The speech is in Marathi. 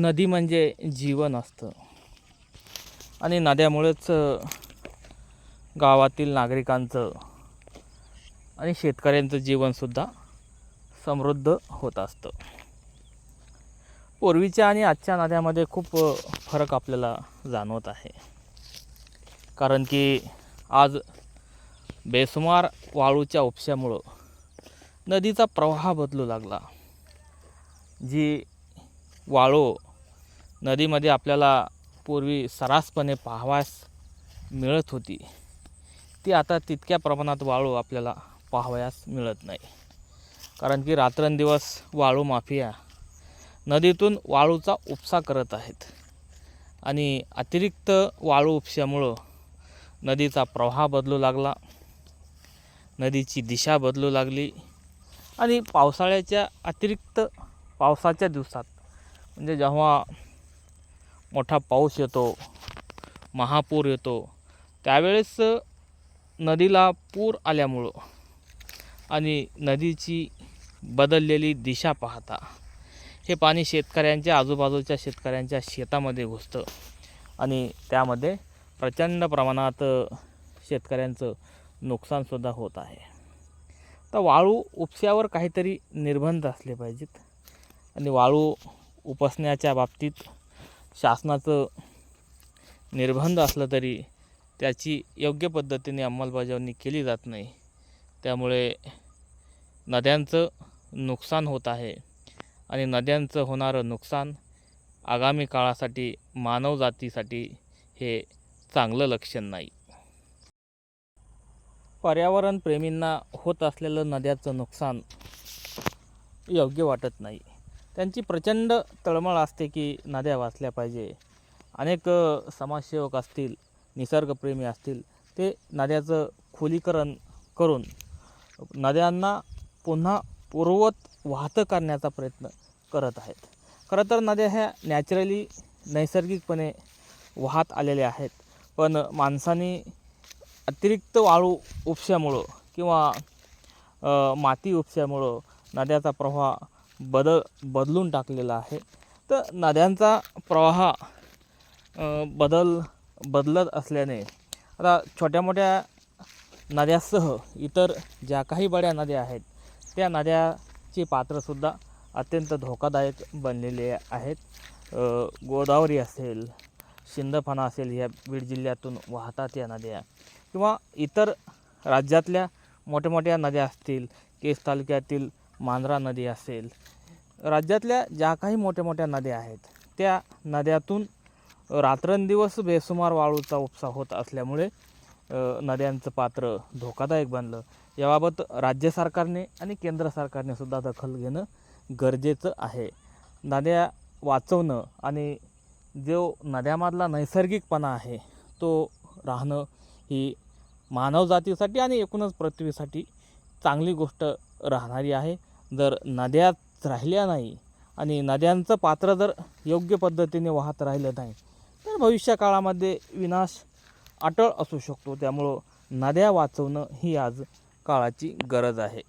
नदी म्हणजे जीवन असतं. आणि नद्यामुळेच गावातील नागरिकांचं आणि शेतकऱ्यांचं जीवनसुद्धा समृद्ध होत असतं. पूर्वीच्या आणि आजच्या नद्यामध्ये खूप फरक आपल्याला जाणवत आहे. कारण की आज बेसुमार वाळूच्या उपशामुळं नदीचा प्रवाह बदलू लागला. जी वाळू नदीमध्ये आपल्याला पूर्वी सर्रासपणे पाहावयास मिळत होती. ती आता तितक्या प्रमाणात वाळू आपल्याला पाहावयास मिळत नाही. कारण की रात्रंदिवस वाळू माफिया नदीतून वाळूचा उपसा करत आहेत. आणि अतिरिक्त वाळू उपशामुळं नदीचा प्रवाह बदलू लागला नदीची दिशा बदलू लागली आणि पावसाळ्याच्या अतिरिक्त पावसाच्या दिवसात म्हणजे जेव्हा मोठा पाऊस येतो महापूर येतो. त्यावेळेस नदीला पूर आल्यामुळं आणि नदीची बदललेली दिशा पाहता हे पाणी शेतकऱ्यांच्या आजूबाजूच्या शेतकऱ्यांच्या शेतामध्ये घुसतं आणि त्यामध्ये प्रचंड प्रमाणात शेतकऱ्यांचं नुकसानसुद्धा होत आहे. तर वाळू उपस्यावर काहीतरी निर्बंध असले पाहिजेत आणि वाळू उपसण्याच्या बाबतीत शासनाचं निर्बंध असलं तरी त्याची योग्य पद्धतीने अंमलबजावणी केली जात नाही. त्यामुळे नद्यांचं नुकसान होत आहे आणि नद्यांचं होणारं नुकसान आगामी काळासाठी मानवजातीसाठी हे चांगलं लक्षण नाही. पर्यावरणप्रेमींना होत असलेलं नद्याचं नुकसान योग्य वाटत नाही. त्यांची प्रचंड तळमळ असते की नद्या वाचल्या पाहिजे. अनेक समाजसेवक असतील निसर्गप्रेमी असतील ते नद्याचं खोलीकरण करून नद्यांना पुन्हा पूर्ववत वाहतं करण्याचा प्रयत्न करत आहेत. खरं तर नद्या ह्या नॅचरली नैसर्गिकपणे वाहत आलेल्या आहेत. पण माणसाने अतिरिक्त वाळू उपशामुळं किंवा माती उपशामुळं नद्याचा प्रवाह बदल बदलून टाकलेला आहे. तर नद्यांचा प्रवाह बदल बदलत असल्याने आता छोट्या मोठ्या नद्यासह इतर ज्या काही बड्या नद्या आहेत त्या नद्याची पात्रसुद्धा अत्यंत धोकादायक बनलेले आहेत. गोदावरी असेल शिंदफणा असेल ह्या बीड जिल्ह्यातून वाहतात या नद्या. किंवा इतर राज्यातल्या मोठ्या मोठ्या नद्या असतील केस तालुक्यातील मांजरा नदी असेल. राज्यातल्या ज्या काही मोठ्या मोठ्या नद्या आहेत त्या नद्यातून रात्रंदिवस बेसुमार वाळूचा उपसा होत असल्यामुळे नद्यांचं पात्र धोकादायक बनलं. याबाबत राज्य सरकारने आणि केंद्र सरकारने सुद्धा दखल घेणं गरजेचं आहे. नद्या वाचवणं आणि जो नद्यामधला नैसर्गिकपणा आहे तो राहणं ही मानवजातीसाठी आणि एकूणच पृथ्वीसाठी चांगली गोष्ट राहणारी आहे. जर नद्यात राहिल्या नाही आणि नद्यांचं पात्र जर योग्य पद्धतीने वाहत राहिलं नाही तर भविष्यकाळामध्ये विनाश अटळ असू शकतो. त्यामुळं नद्या वाचवणं ही आज काळाची गरज आहे.